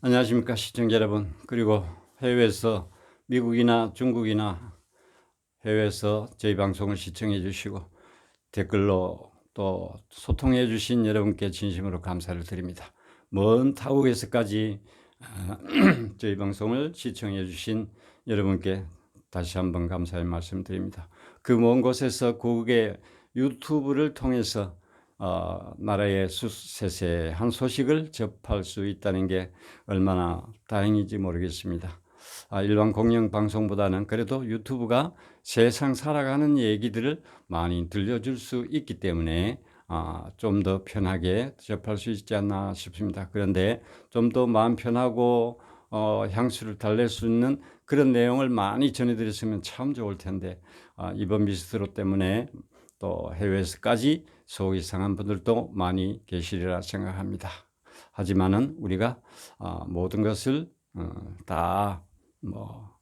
안녕하십니까 시청자 여러분 그리고 해외에서 미국이나 중국이나 해외에서 저희 방송을 시청해 주시고 댓글로 또 소통해 주신 여러분께 진심으로 감사를 드립니다. 먼 타국에서까지 아, 저희 방송을 시청해 주신 여러분께 다시 한번 감사의 말씀 드립니다. 그 먼 곳에서 고국의 유튜브를 통해서 어, 나라의 수- 세세한 소식을 접할 수 있다는 게 얼마나 다행인지 모르겠습니다. 아, 일반 공영 방송보다는 그래도 유튜브가 세상 살아가는 얘기들을 많이 들려줄 수 있기 때문에 아, 좀 더 편하게 접할 수 있지 않나 싶습니다. 그런데 좀 더 마음 편하고 어, 향수를 달랠 수 있는 그런 내용을 많이 전해드렸으면 참 좋을 텐데 아, 이번 미스트로 때문에 또 해외에서까지 속이 상한 분들도 많이 계시리라 생각합니다. 하지만은 우리가 어, 모든 것을 어, 다뭐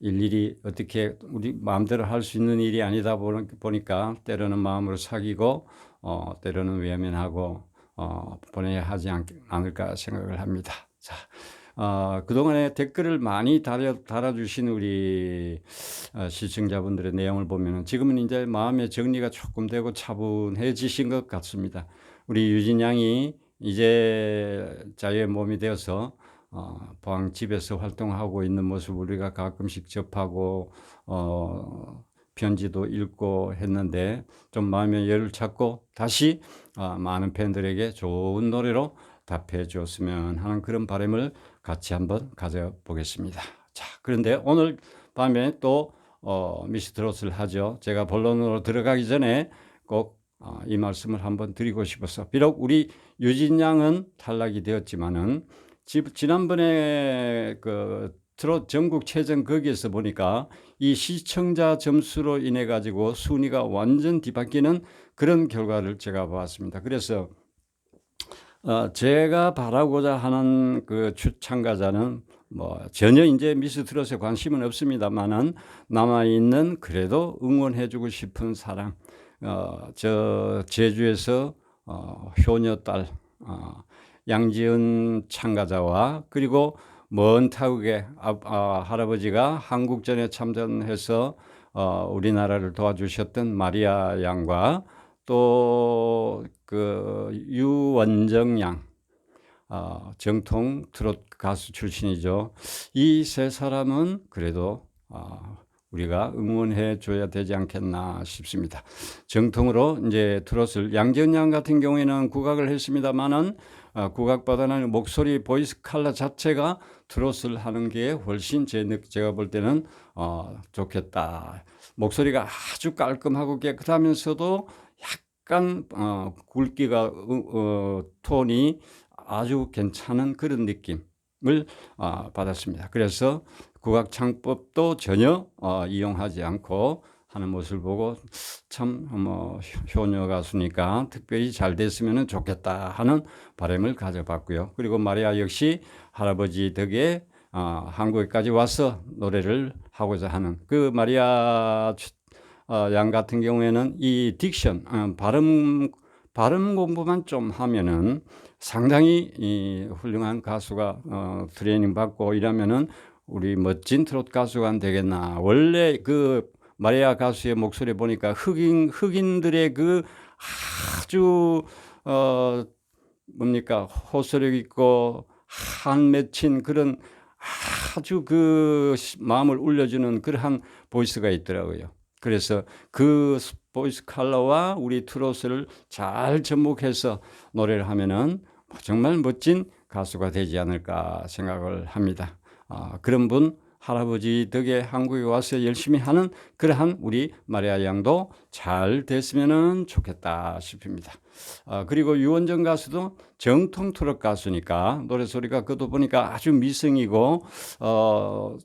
일일이 어떻게 우리 마음대로 할 수 있는 일이 아니다 보니- 보니까 때로는 마음으로 사귀고 어, 때로는 외면하고 어, 보내야 하지 않, 않을까 생각을 합니다. 자, 어, 그동안에 댓글을 많이 달아, 달아주신 우리 어, 시청자분들의 내용을 보면은 지금은 이제 마음의 정리가 조금 되고 차분해지신 것 같습니다. 우리 유진 양이 이제 자유의 몸이 되어서 어, 포항 집에서 활동하고 있는 모습 우리가 가끔씩 접하고 어, 편지도 읽고 했는데 좀 마음의 열을 찾고 다시 어, 많은 팬들에게 좋은 노래로 답해 주었으면 하는 그런 바람을 같이 한번 가져보겠습니다. 자, 그런데 오늘 밤에 또 어, 미스트롯을 하죠. 제가 본론으로 들어가기 전에 꼭 어, 이 말씀을 한번 드리고 싶어서 비록 우리 유진 양은 탈락이 되었지만은 지- 지난번에 그 트롯 전국 최전 거기에서 보니까 이 시청자 점수로 인해 가지고 순위가 완전 뒤바뀌는 그런 결과를 제가 봤습니다. 그래서 어, 제가 바라고자 하는 그 추- 참가자는 뭐 전혀 이제 미스 트롯에 관심은 없습니다만은 남아 있는 그래도 응원해주고 싶은 사람, 어, 저 제주에서 어, 효녀 딸 어, 양지은 참가자와 그리고 먼 타국의 아, 아, 할아버지가 한국전에 참전해서 어, 우리나라를 도와주셨던 마리아 양과 또 그 유원정 양 어, 정통 트롯 가수 출신이죠. 이 세 사람은 그래도 어, 우리가 응원해 줘야 되지 않겠나 싶습니다. 정통으로 이제 트롯을 양지은 양 같은 경우에는 국악을 했습니다만은 어, 국악보다는 목소리 보이스 칼라 자체가 트롯을 하는 게 훨씬 제, 느- 제가 볼 때는 어, 좋겠다. 목소리가 아주 깔끔하고 깨끗하면서도 약간 어, 굵기가 어, 어, 톤이 아주 괜찮은 그런 느낌을 어, 받았습니다. 그래서 국악 창법도 전혀 어, 이용하지 않고 하는 모습을 보고 참 뭐 효녀 가수니까 특별히 잘 됐으면 좋겠다 하는 바람을 가져봤고요. 그리고 마리아 역시 할아버지 덕에 어, 한국에까지 와서 노래를 하고자 하는 그 마리아 어, 양 같은 경우에는 이 딕션 어, 발음 발음 공부만 좀 하면은 상당히 이 훌륭한 가수가 어, 트레이닝 받고 이러면은 우리 멋진 트롯 가수가 되겠나. 원래 그 마리아 가수의 목소리 보니까 흑인 흑인들의 그 아주 어 뭡니까 호소력 있고 한 맺힌 그런 아주 그 시- 마음을 울려주는 그러한 보이스가 있더라고요. 그래서 그 스- 보이스 컬러와 우리 트롯을 잘 접목해서 노래를 하면은 정말 멋진 가수가 되지 않을까 생각을 합니다. 아, 그런 분 할아버지 덕에 한국에 와서 열심히 하는 그러한 우리 마리아 양도 잘 됐으면 좋겠다 싶습니다. 아, 그리고 유원정 가수도 정통 트롯 가수니까 노래 소리가 그도 보니까 아주 미성이고 어,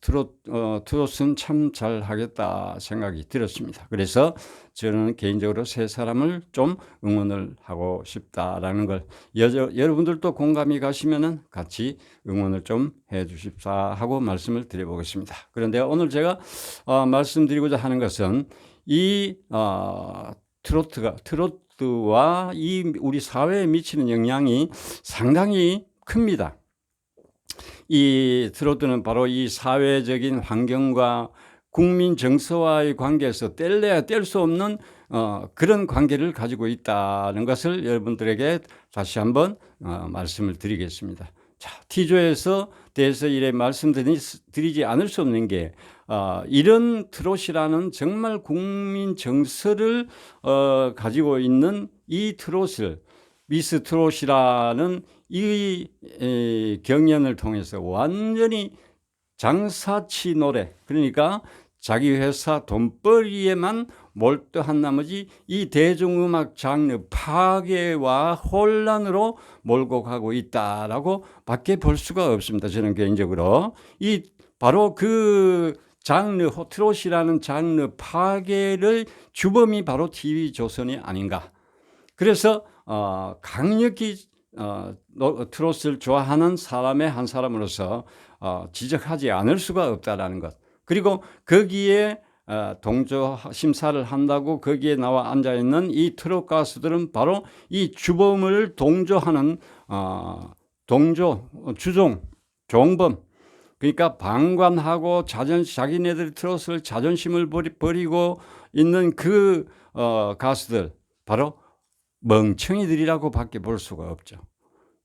트롯 어, 트롯은 참 잘하겠다 생각이 들었습니다. 그래서 저는 개인적으로 세 사람을 좀 응원을 하고 싶다라는 걸 여, 여러분들도 공감이 가시면은 같이 응원을 좀 해주십사 하고 말씀을 드려보겠습니다. 그런데 오늘 제가 어, 말씀드리고자 하는 것은 이 어, 트로트가 트로트와 이 우리 사회에 미치는 영향이 상당히 큽니다. 이 트로트는 바로 이 사회적인 환경과 국민 정서와의 관계에서 뗄래야 뗄 수 없는 어, 그런 관계를 가지고 있다는 것을 여러분들에게 다시 한번 어, 말씀을 드리겠습니다. 자, T조에서 대해서 이래 말씀드리지 않을 수 없는 게 어, 이런 트롯이라는 정말 국민 정서를 어, 가지고 있는 이 트롯을 미스 트롯이라는 이 에, 경연을 통해서 완전히 장사치 노래 그러니까 자기 회사 돈벌이에만 몰두한 나머지 이 대중음악 장르 파괴와 혼란으로 몰고 가고 있다라고 밖에 볼 수가 없습니다. 저는 개인적으로 이 바로 그 장르 트롯이라는 장르 파괴를 주범이 바로 TV 조선이 아닌가. 그래서 어, 강력히 어, 트롯을 좋아하는 사람의 한 사람으로서 어, 지적하지 않을 수가 없다라는 것. 그리고 거기에 어, 동조 심사를 한다고 거기에 나와 앉아 있는 이 트롯 가수들은 바로 이 주범을 동조하는 어, 동조 주종 종범 그러니까 방관하고 자존 자기네들 트롯을 자존심을 버리고 있는 그 어, 가수들 바로 멍청이들이라고 밖에 볼 수가 없죠.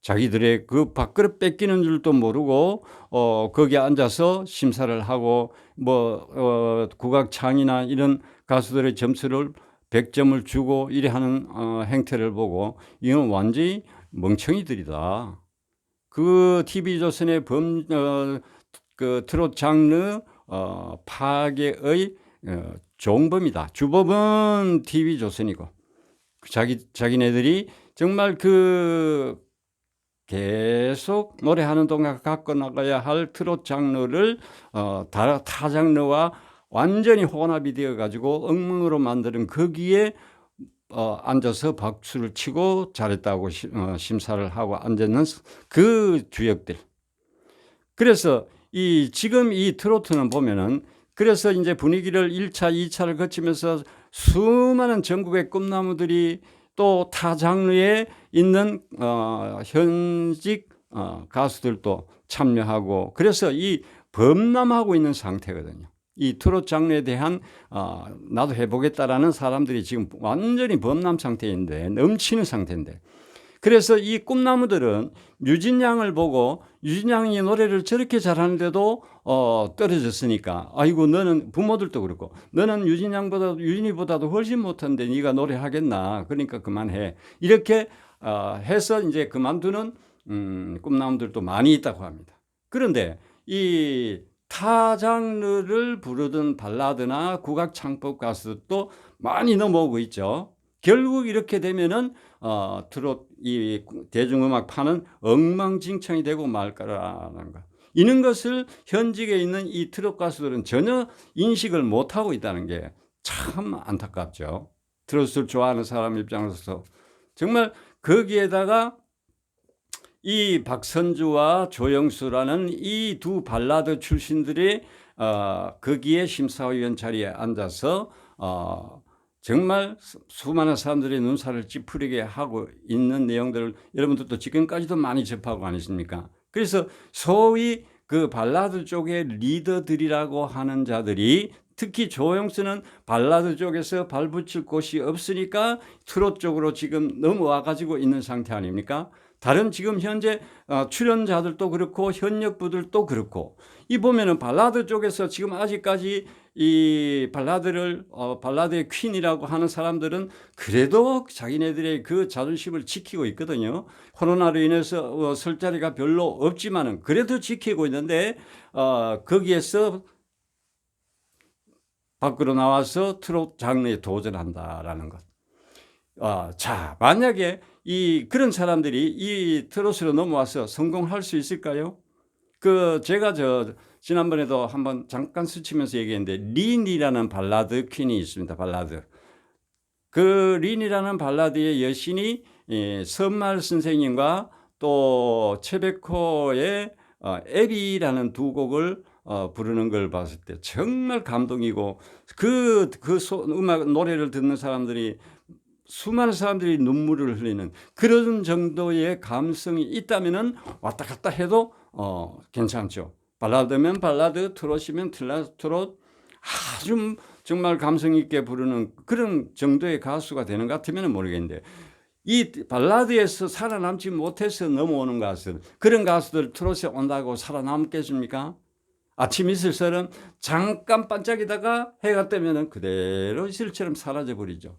자기들의 그 밥그릇 뺏기는 줄도 모르고 어 거기 앉아서 심사를 하고 뭐 어, 국악창이나 이런 가수들의 점수를 100점을 주고 이래 하는 어, 행태를 보고 이건 완전히 멍청이들이다. 그 TV조선의 범, 어, 그 트롯 장르 어, 파괴의 어, 종범이다. 주범은 TV조선이고 자기 자기네들이 정말 그 계속 노래하는 동안 갖고 나가야 할 트롯 장르를 어, 다, 타 장르와 완전히 혼합이 되어 가지고 엉망으로 만드는 거기에 어, 앉아서 박수를 치고 잘했다고 시, 어, 심사를 하고 앉았는 그 주역들. 그래서 이 지금 이 트로트는 보면은 그래서 이제 분위기를 1차, 2차를 거치면서 수많은 전국의 꿈나무들이 또 타 장르에 있는 어, 현직 어, 가수들도 참여하고 그래서 이 범람하고 있는 상태거든요. 이 트롯 장르에 대한 어, 나도 해보겠다라는 사람들이 지금 완전히 범람 상태인데 넘치는 상태인데 그래서 이 꿈나무들은 유진양을 보고 유진양이 노래를 저렇게 잘하는데도 어, 떨어졌으니까 아이고 너는 부모들도 그렇고 너는 유진 양보다 유진이보다도 훨씬 못한데 네가 노래하겠나 그러니까 그만해 이렇게 어, 해서 이제 그만두는 음, 꿈나무들도 많이 있다고 합니다. 그런데 이 타 장르를 부르던 발라드나 국악 창법 가수도 많이 넘어오고 있죠. 결국 이렇게 되면은 어, 트롯 이 대중음악 파는 엉망진창이 되고 말 거라는 것. 이런 것을 현직에 있는 이 트롯 가수들은 전혀 인식을 못 하고 있다는 게 참 안타깝죠. 트롯을 좋아하는 사람 입장에서 정말 거기에다가 이 박선주와 조영수라는 이 두 발라드 출신들이 어, 거기에 심사위원 자리에 앉아서 어, 정말 수많은 사람들의 눈살을 찌푸리게 하고 있는 내용들을 여러분들도 지금까지도 많이 접하고 아니십니까? 그래서 소위 그 발라드 쪽의 리더들이라고 하는 자들이 특히 조영수는 발라드 쪽에서 발붙일 곳이 없으니까 트롯 쪽으로 지금 넘어와 가지고 있는 상태 아닙니까? 다른 지금 현재 어, 출연자들도 그렇고 현역부들도 그렇고 이 보면은 발라드 쪽에서 지금 아직까지 이 발라드를 어, 발라드의 퀸이라고 하는 사람들은 그래도 자기네들의 그 자존심을 지키고 있거든요. 코로나로 인해서 어, 설 자리가 별로 없지만은 그래도 지키고 있는데 어, 거기에서 밖으로 나와서 트롯 장르에 도전한다라는 것. 어, 자, 만약에 이 그런 사람들이 이 트롯으로 넘어와서 성공할 수 있을까요? 그 제가 저 지난번에도 한번 잠깐 스치면서 얘기했는데 린이라는 발라드 퀸이 있습니다. 발라드. 그 린이라는 발라드의 여신이 예, 선말 선생님과 또 어, 에비라는 두 곡을 어, 부르는 걸 봤을 때 정말 감동이고 그, 그 소, 음악, 노래를 듣는 사람들이 수많은 사람들이 눈물을 흘리는 그런 정도의 감성이 있다면은 왔다 갔다 해도 어, 괜찮죠. 발라드면 발라드, 트롯이면 트롯 아주 정말 감성 있게 부르는 그런 정도의 가수가 되는 것 같으면 모르겠는데 이 발라드에서 살아남지 못해서 넘어오는 가수 그런 가수들 트롯에 온다고 살아남겠습니까? 아침 이슬처럼 잠깐 반짝이다가 해가 뜨면은 그대로 이슬처럼 사라져 버리죠.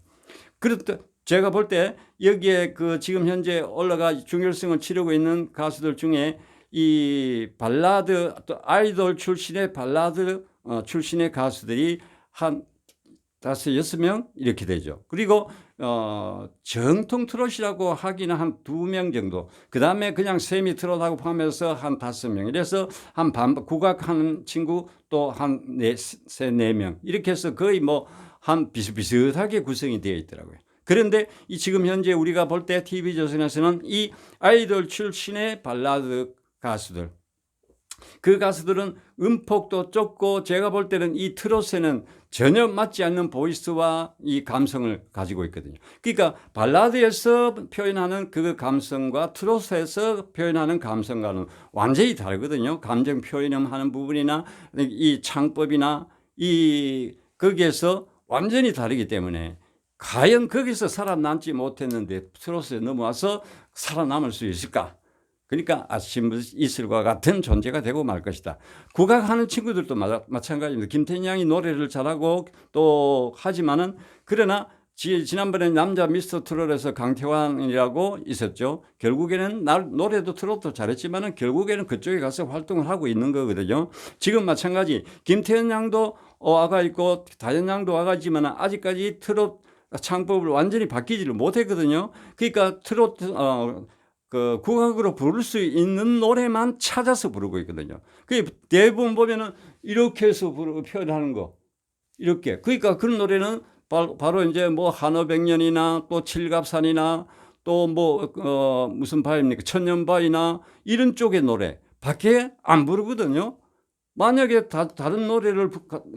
그렇다 제가 볼 때 여기에 그 지금 현재 올라가 중결승을 치르고 있는 가수들 중에 이 발라드 또 아이돌 출신의 발라드 어, 출신의 가수들이 한 다섯 여섯 명 이렇게 되죠. 그리고 어 정통 트롯이라고 하기는 한 두 명 정도. 그 다음에 그냥 세미 트롯하고 포함해서 한 다섯 명. 이래서 한 반 국악하는 친구 또 한네세네 명. 이렇게 해서 거의 뭐 한 비슷비슷하게 구성이 되어 있더라고요. 그런데 이 지금 현재 우리가 볼 때 TV 조선에서는 이 아이돌 출신의 발라드 가수들 그 가수들은 음폭도 좁고 제가 볼 때는 이 트롯에는 전혀 맞지 않는 보이스와 이 감성을 가지고 있거든요. 그러니까 발라드에서 표현하는 그 감성과 트롯에서 표현하는 감성과는 완전히 다르거든요. 감정 표현하는 부분이나 이 창법이나 이 거기에서 완전히 다르기 때문에 과연 거기서 살아남지 못했는데 트롯에 넘어와서 살아남을 수 있을까? 그러니까 아침 이슬과 같은 존재가 되고 말 것이다. 국악하는 친구들도 마찬가지입니다. 김태현 양이 노래를 잘하고 또 하지만은 그러나 지난번에 남자 미스터 트롯에서 강태환이라고 있었죠. 결국에는 날 노래도 트롯도 잘했지만은 결국에는 그쪽에 가서 활동을 하고 있는 거거든요. 지금 마찬가지 김태현 양도 와가 있고 다현 양도 와가 있지만 아직까지 트롯 창법을 완전히 바뀌지를 못했거든요. 그러니까 트롯 어, 그 국악으로 부를 수 있는 노래만 찾아서 부르고 있거든요. 그 대부분 보면은 이렇게 해서 부르고 표현하는 거 이렇게 그러니까 그런 노래는 바로 이제 뭐 한어백년이나 또 칠갑산이나 또 뭐 어 무슨 바입니까 천년바위나 이런 쪽의 노래 밖에 안 부르거든요. 만약에 다, 다른 노래를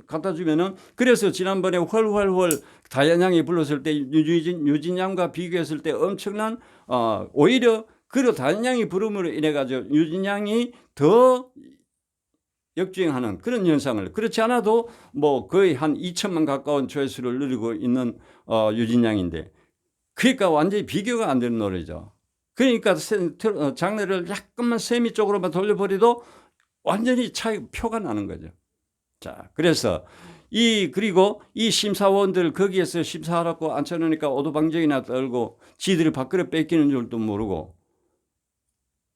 갖다 주면은 그래서 지난번에 훨훨훨 다현양이 불렀을 때 유진 유진 양과 비교했을 때 엄청난 어 오히려 그리고 다현양이 부름으로 인해 가지고 유진 양이 더 역주행하는 그런 현상을 그렇지 않아도 뭐 거의 한 2천만 가까운 조회수를 누리고 있는 어 유진 양인데 그러니까 완전히 비교가 안 되는 노래죠. 그러니까 어, 장르를 약간만 세미 쪽으로만 돌려버려도 완전히 차이 표가 나는 거죠. 자, 그래서 이 그리고 이 심사원들 거기에서 심사하라고 앉혀놓으니까 오도방정이나 떨고 지들이 밖으로 뺏기는 줄도 모르고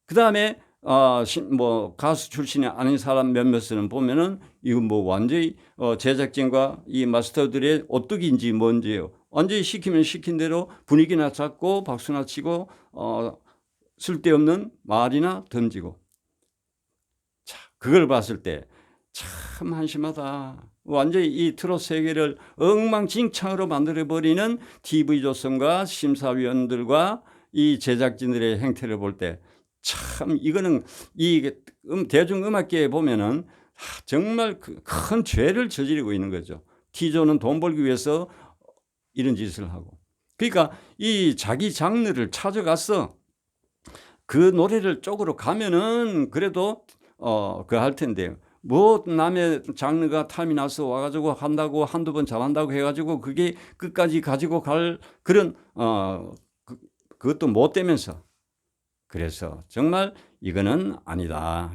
그 다음에 어, 뭐 가수 출신이 아닌 사람 몇몇은 보면은 이건 뭐 완전히 어, 제작진과 이 마스터들의 오뚜기인지 뭔지요. 완전히 시키면 시킨 대로 분위기나 잡고 박수나 치고 어, 쓸데없는 말이나 던지고 그걸 봤을 때 참 한심하다. 완전히 이 트롯 세계를 엉망진창으로 만들어버리는 TV조선과 심사위원들과 이 제작진들의 행태를 볼 때 참 이거는 이 음, 대중음악계에 보면은 정말 그큰 죄를 저지르고 있는 거죠. T조는 돈 벌기 위해서 이런 짓을 하고. 그러니까 이 자기 장르를 찾아가서 그 노래를 쪽으로 가면은 그래도 어, 그 할 텐데요. 뭐 남의 장르가 탐이 나서 와가지고 한다고 한두 번 잘한다고 해가지고 그게 끝까지 가지고 갈 그런 어 그, 그것도 못 되면서 그래서 정말 이거는 아니다.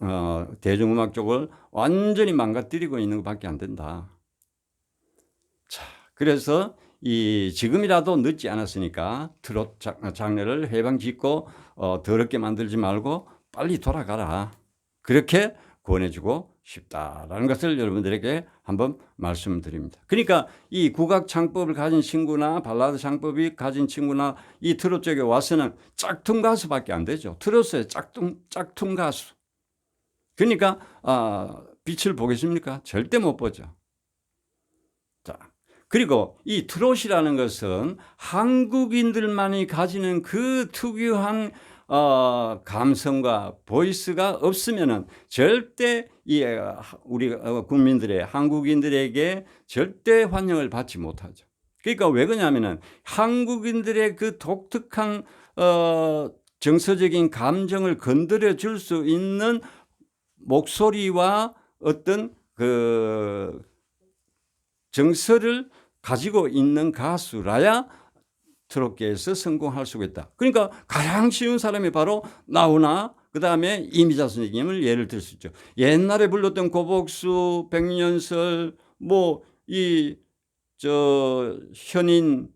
어, 대중음악 쪽을 완전히 망가뜨리고 있는 것밖에 안 된다. 자, 그래서 이 지금이라도 늦지 않았으니까 트롯 장르를 해방짓고 어, 더럽게 만들지 말고 빨리 돌아가라. 그렇게 권해주고 싶다라는 것을 여러분들에게 한번 말씀드립니다. 그러니까 이 국악 창법을 가진 친구나 발라드 창법이 가진 친구나 이 트롯 쪽에 와서는 짝퉁 가수밖에 안 되죠. 트롯의 짝퉁 짝퉁 가수. 그러니까 아, 빛을 보겠습니까? 절대 못 보죠. 자, 그리고 이 트롯이라는 것은 한국인들만이 가지는 그 특유한 어, 감성과 보이스가 없으면은 절대 이 우리 어, 국민들의 한국인들에게 절대 환영을 받지 못하죠. 그러니까 왜 그러냐면은 한국인들의 그 독특한 어, 정서적인 감정을 건드려 줄 수 있는 목소리와 어떤 그 정서를 가지고 있는 가수라야 트롯계에서 성공할 수가 있다. 그러니까 가장 쉬운 사람이 바로 나훈아 그 다음에 이미자 선생님을 예를 들 수 있죠. 옛날에 불렀던 고복수, 백년설, 뭐 이 저 현인,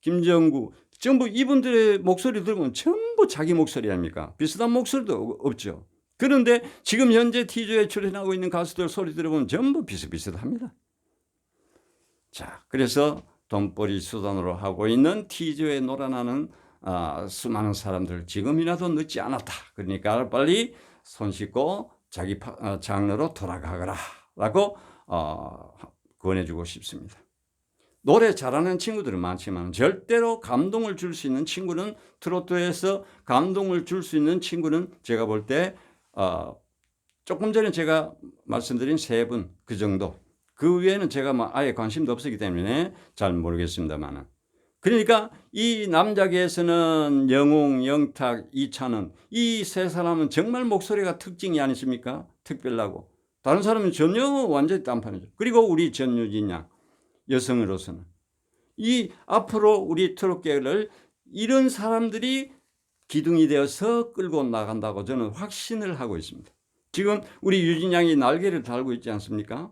김정구 전부 이분들의 목소리 들으면 전부 자기 목소리 아닙니까? 비슷한 목소리도 없죠. 그런데 지금 현재 티저에 출연하고 있는 가수들 소리 들어보면 전부 비슷비슷합니다. 자, 그래서 돈벌이 수단으로 하고 있는 티저에 놀아나는 아, 수많은 사람들 지금이라도 늦지 않았다. 그러니까 빨리 손 씻고 자기 파, 어, 장르로 돌아가거라 라고 어, 권해주고 싶습니다. 노래 잘하는 친구들은 많지만 절대로 감동을 줄 수 있는 친구는 트로트에서 감동을 줄 수 있는 친구는 제가 볼때 어, 조금 전에 제가 말씀드린 세 분 그 정도 그 외에는 제가 뭐 아예 관심도 없었기 때문에 잘 모르겠습니다만은 그러니까 이 남자계에서는 영웅, 영탁, 이찬원 이세 사람은 정말 목소리가 특징이 아니십니까? 특별하고 다른 사람은 전혀 완전히 딴판이죠. 그리고 우리 전유진 양 여성으로서는 이 앞으로 우리 트롯계를 이런 사람들이 기둥이 되어서 끌고 나간다고 저는 확신을 하고 있습니다. 지금 우리 유진 양이 날개를 달고 있지 않습니까?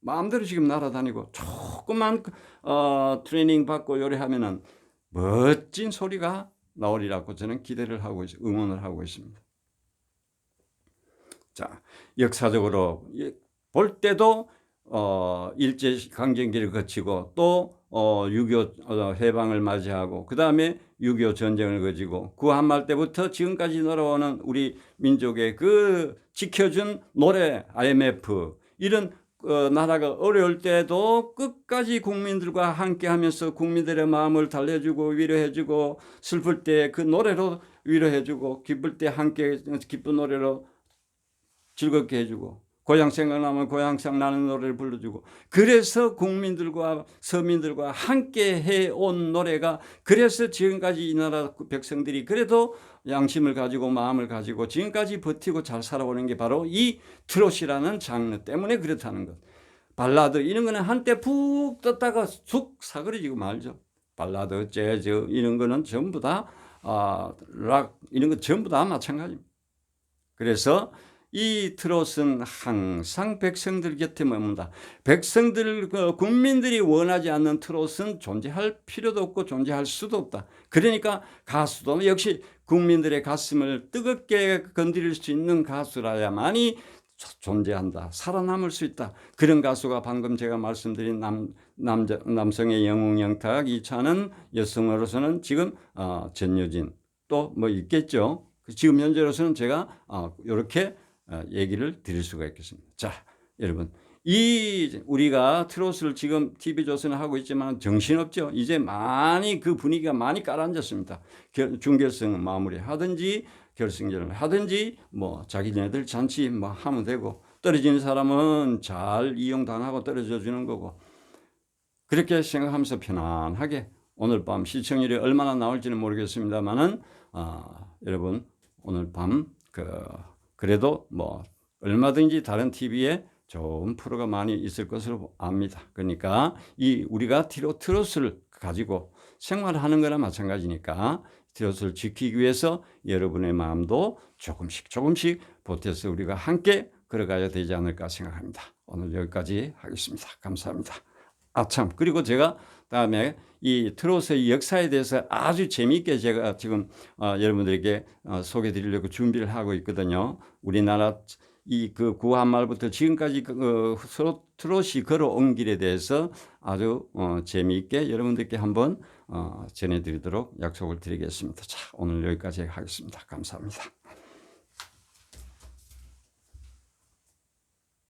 마음대로 지금 날아다니고 조금만 어, 트레이닝 받고 요리하면은 멋진 소리가 나오리라고 저는 기대를 하고 있, 응원을 하고 있습니다. 자, 역사적으로 볼 때도 어, 일제 강점기를 거치고 또 어, 6.25 어, 해방을 맞이하고 그 다음에 6.25 전쟁을 거치고 그 한말 때부터 지금까지 놀아오는 우리 민족의 그 지켜준 노래 IMF 이런 어, 나라가 어려울 때도 끝까지 국민들과 함께 하면서 국민들의 마음을 달래주고 위로해주고 슬플 때 그 노래로 위로해주고 기쁠 때 함께 기쁜 노래로 즐겁게 해주고 고향 생각나면 고향 생각나는 노래를 불러주고 그래서 국민들과 서민들과 함께 해온 노래가 그래서 지금까지 이 나라 백성들이 그래도 양심을 가지고 마음을 가지고 지금까지 버티고 잘 살아오는 게 바로 이 트롯이라는 장르 때문에 그렇다는 것. 발라드 이런 거는 한때 푹 떴다가 쑥 사그러지고 말죠. 발라드, 재즈 이런 거는 전부 다락 아, 이런 거 전부 다 마찬가지입니다. 그래서 이 트롯은 항상 백성들 곁에 머문다. 백성들, 그 국민들이 원하지 않는 트롯은 존재할 필요도 없고 존재할 수도 없다. 그러니까 가수도 역시 국민들의 가슴을 뜨겁게 건드릴 수 있는 가수라야만이 존재한다. 살아남을 수 있다. 그런 가수가 방금 제가 말씀드린 남, 남자, 남성의 영웅 영탁 이차는 여성으로서는 지금 어, 전유진 또 뭐 있겠죠. 지금 현재로서는 제가 어, 이렇게 어, 얘기를 드릴 수가 있겠습니다. 자, 여러분. 이 우리가 트롯을 지금 TV조선에 하고 있지만 정신없죠. 이제 많이 그 분위기가 많이 깔아앉았습니다. 중결승 마무리 하든지 결승전을 하든지 뭐 자기네들 잔치 뭐 하면 되고 떨어지는 사람은 잘 이용당하고 떨어져 주는 거고 그렇게 생각하면서 편안하게 오늘 밤 시청률이 얼마나 나올지는 모르겠습니다만은 아, 여러분 오늘 밤그 그래도 뭐 얼마든지 다른 TV에 좋은 프로가 많이 있을 것으로 압니다. 그러니까 이 우리가 트로, 트롯을 가지고 생활하는 거나 마찬가지니까 트롯을 지키기 위해서 여러분의 마음도 조금씩 조금씩 보태서 우리가 함께 걸어가야 되지 않을까 생각합니다. 오늘 여기까지 하겠습니다. 감사합니다. 아참 그리고 제가 다음에 이 트롯의 역사에 대해서 아주 재미있게 제가 지금 어, 여러분들에게 어, 소개해 드리려고 준비를 하고 있거든요. 우리나라 이 그 구한말부터 지금까지 그 어, 트롯이 걸어온 길에 대해서 아주 어, 재미있게 여러분들께 한번 어, 전해드리도록 약속을 드리겠습니다. 자, 오늘 여기까지 하겠습니다. 감사합니다.